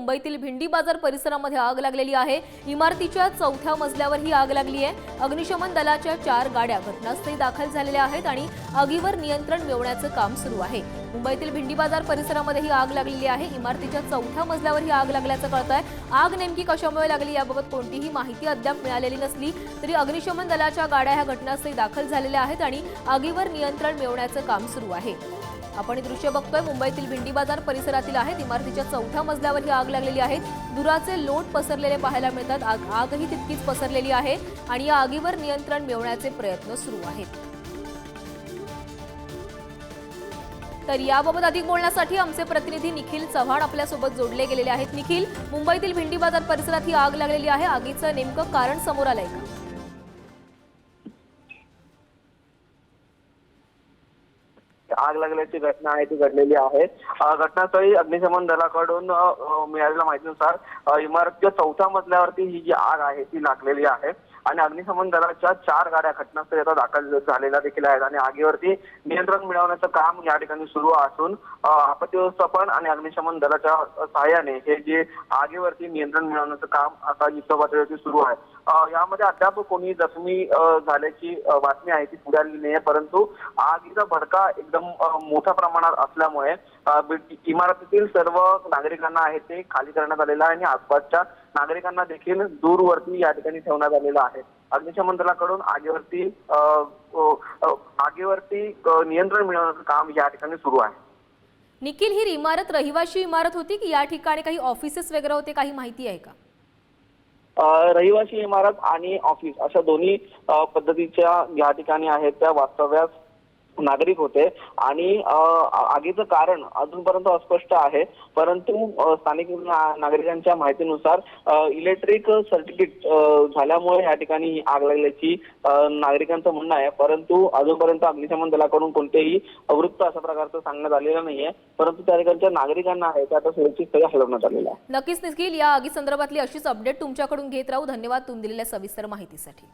मुंबईतील भिंडी बाजार परिसरामध्ये आग लागलेली आहे. इमारतीच्या चौथ्या मजल्यावर ही आग लागली आहे. अग्निशमन दलाच्या चार गाड्या घटनास्थळी दाखल झालेल्या आहेत आणि आगीवर नियंत्रण मिळवण्याचं काम सुरू आहे. मुंबईतील भिंडी बाजार परिसरामध्ये ही आग लागलेली आहे. इमारतीच्या चौथ्या मजल्यावर ही आग लागल्याचं कळत आहे आग नेमकी कशामुळे लागली याबाबत कोणतीही माहिती अद्याप मिळालेली नसली तरी अग्निशमन दलाच्या गाड्या ह्या घटनास्थळी दाखल झालेल्या आहेत आणि आगीवर नियंत्रण मिळवण्याचं काम सुरू आहे. आपण हे दृश्य बघतोय. मुंबईतील भिंडी बाजार परिसरातील आहेत. इमारतीच्या चौथ्या मजल्यावर ही आग लागलेली आहे. धुराचे लोट पसरलेले पाहायला मिळतात. आग आगही तितकीच पसरलेली आहे आणि या आगीवर नियंत्रण मिळवण्याचे प्रयत्न सुरू आहेत. तर याबाबत अधिक बोलण्यासाठी आमचे प्रतिनिधी निखिल चव्हाण आपल्यासोबत जोडले गेलेले आहेत. निखिल मुंबईतील भिंडी बाजार परिसरात ही आग लागलेली आहे. आगीचं नेमकं कारण समोर आलंय का? आग लागल्याची घटना आहे ती घडलेली आहे. घटनास्थळी अग्निशमन दलाकडून मिळालेल्या माहितीनुसार इमारतीच्या चौथ्या मजल्यावरती ही जी आग आहे ती लागलेली आहे. आणि अग्निशमन दलाच्या चार गाड्या घटनास्थळी आता दाखल झालेल्या देखील आहेत. आणि आगीवरती नियंत्रण मिळवण्याचं काम या ठिकाणी सुरू असून आपत्ती व्यवस्थापन आणि अग्निशमन दलाच्या सहाय्याने हे जे आगीवरती नियंत्रण मिळवण्याचं काम आता युद्ध पातळीवरती सुरू आहे. यामध्ये अद्याप कोणी जखमी झाल्याची बातमी आहे ती पुढे आलेली नाही आहे परंतु आगीचा भडका एकदम मोठ्या प्रमाणात असल्यामुळे इमारतीतील सर्व नागरिकांना आहे ते खाली करण्यात आलेलं आहे आणि आसपासच्या नागरिकांना देखील दूरवरती या ठिकाणी ठेवण्यात आलेलं आहे. अग्निशमन दलाकडून आगीवरती आगीवरती नियंत्रण मिळवण्याचं काम या ठिकाणी सुरू आहे. निखिल ही इमारत रहिवाशी इमारत होती की या ठिकाणी काही ऑफिसेस वगैरे होते काही माहिती आहे का? अ, रहिवासी इमारत आणि ऑफिस अशा दोन्ही पद्धतीच्या या ठिकाणी आहेत त्या वास्तव्यास नागरिक होते. आणि अ, आगीचं कारण अजूनपर्यंत अस्पष्ट आहे. परंतु स्थानिक नागरिकांच्या माहितीनुसार इलेक्ट्रिक सर्किट अ, झाल्यामुळे या ठिकाणी आग लागल्याची नागरिकांचं म्हणणं आहे. परंतु अजूनपर्यंत अग्निशमन दलाकडून कोणतेही वृत्त अशा प्रकारचं सांगण्यात आलेलं नाहीये. परंतु त्या ठिकाणच्या नागरिकांना आहे ते आता सुरक्षित स्थळी हलवण्यात आलेलं आहे. नक्कीच निखिल या आगी संदर्भातली अशीच अपडेट तुमच्याकडून घेत राहू. धन्यवाद तुम्ही दिलेल्या सविस्तर माहितीसाठी.